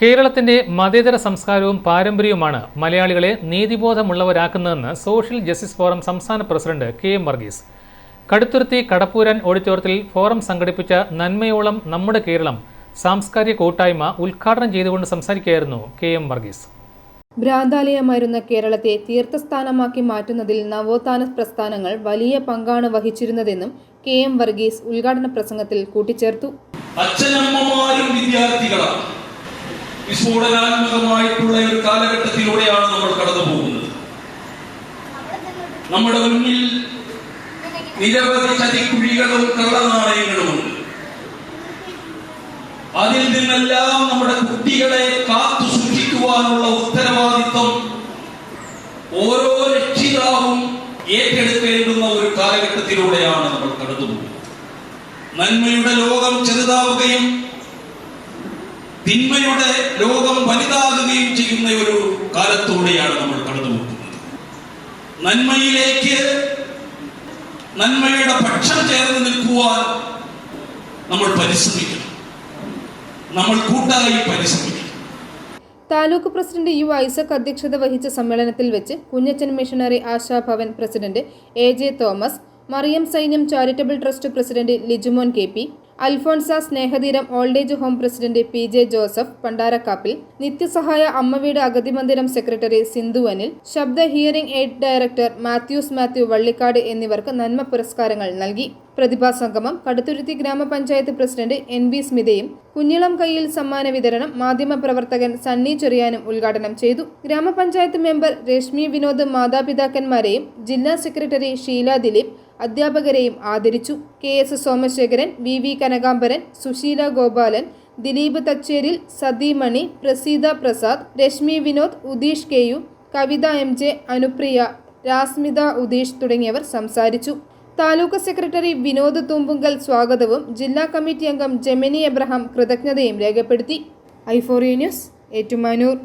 കേരളത്തിന്റെ മതേതര സംസ്കാരവും പാരമ്പര്യവുമാണ് മലയാളികളെ നീതിബോധമുള്ളവരാക്കുന്നതെന്ന് സോഷ്യൽ ജസ്റ്റിസ് ഫോറം സംസ്ഥാന president K M Varghese. Kaduthuruthy കടപ്പൂരാൻ ഓഡിറ്റോറിയത്തിൽ ഫോറം സംഘടിപ്പിച്ച നന്മയോളം നമ്മുടെ കേരളം സാംസ്കാരിക കൂട്ടായ്മ ഉദ്ഘാടനം ചെയ്തുകൊണ്ട് സംസാരിക്കുകയായിരുന്നു കെ എം വർഗീസ്. ഭ്രാന്താലയമായിരുന്ന കേരളത്തെ തീർത്ഥസ്ഥാനമാക്കി മാറ്റുന്നതിൽ നവോത്ഥാന പ്രസ്ഥാനങ്ങൾ വലിയ പങ്കാണ് വഹിച്ചിരുന്നതെന്നും കെ എം വർഗീസ് ഉദ്ഘാടന പ്രസംഗത്തിൽ കൂട്ടിച്ചേർത്തു. അച്ഛനമ്മമാരും വിദ്യാർത്ഥികളാണ്. വിസ്ഫോടനാത്മകമായിട്ടുള്ള ഒരു കാലഘട്ടത്തിലൂടെയാണ് നമ്മൾ കടന്നു പോകുന്നത് നമ്മുടെ മുന്നിൽ നിരവധി ചതിക്കുഴികളും കള്ളനാണയങ്ങളുമുണ്ട്. അതിൽ നിന്നെല്ലാം നമ്മുടെ കുട്ടികളെ കാത്തു സൂക്ഷിക്കുവാനുള്ള ഉത്തരവാദിത്വം ഓരോ രക്ഷിതാവും ഏറ്റെടുക്കേണ്ടുന്ന ഒരു കാലഘട്ടത്തിലൂടെയാണ് നമ്മൾ കടന്നു പോകുന്നത് നന്മയുടെ ലോകം ചെറുതാവുകയും തിന്മയുടെ ലോകം വലുതാകുകയും ചെയ്യുന്ന ഒരു കാലത്തോടെയാണ് നമ്മൾ കടന്നു നന്മയിലേക്ക് നന്മയുടെ പക്ഷം ചേർന്ന് നിൽക്കുവാൻ നമ്മൾ പരിശ്രമിക്കണം. നമ്മൾ കൂട്ടായി പരിശ്രമിക്കണം. താലൂക്ക് പ്രസിഡന്റ് യു ഐസക് അധ്യക്ഷത വഹിച്ച സമ്മേളനത്തിൽ വെച്ച് Kunjachan missionary Ashabhavan president A J Thomas Mariyam Sainyam charitable trust president Lijumon K P Alphonsa Snehatheeram old age home president P J Joseph Pandarakkappil Nithyasahaya Ammaveedu Agathi Mandiram secretary Sindhuvanil Shabda hearing aid director Mathews Mathew Vallikkad എന്നിവർക്ക് നന്മ പുരസ്കാരങ്ങൾ നൽകി. പ്രതിഭാ സംഗമം Kaduthuruthy gramapanchayat president N B സ്മിതയും കുഞ്ഞിളം കയ്യിൽ സമ്മാന വിതരണം മാധ്യമപ്രവർത്തകൻ സണ്ണി ചെറിയാനും ഉദ്ഘാടനം ചെയ്തു. ഗ്രാമപഞ്ചായത്ത് മെമ്പർ രശ്മി വിനോദ് മാതാപിതാക്കന്മാരെയും ജില്ലാ സെക്രട്ടറി ഷീല ദിലീപ് അധ്യാപകരെയും ആദരിച്ചു. K S Somasekharan V V Kanakambaran Susheela Gopalan Dileep Thacheril Sathimani Praseetha Prasad Reshmi Vinod Udeesh K U Kavitha M J Anupriya Rasmitha Udeesh തുടങ്ങിയവർ സംസാരിച്ചു. താലൂക്ക് സെക്രട്ടറി വിനോദ് തുമ്പുങ്കൽ സ്വാഗതവും ജില്ലാ കമ്മിറ്റി അംഗം ജെമിനി എബ്രഹാം കൃതജ്ഞതയും രേഖപ്പെടുത്തി. ഐഫോറിയ ന്യൂസ് ഏറ്റുമാനൂർ.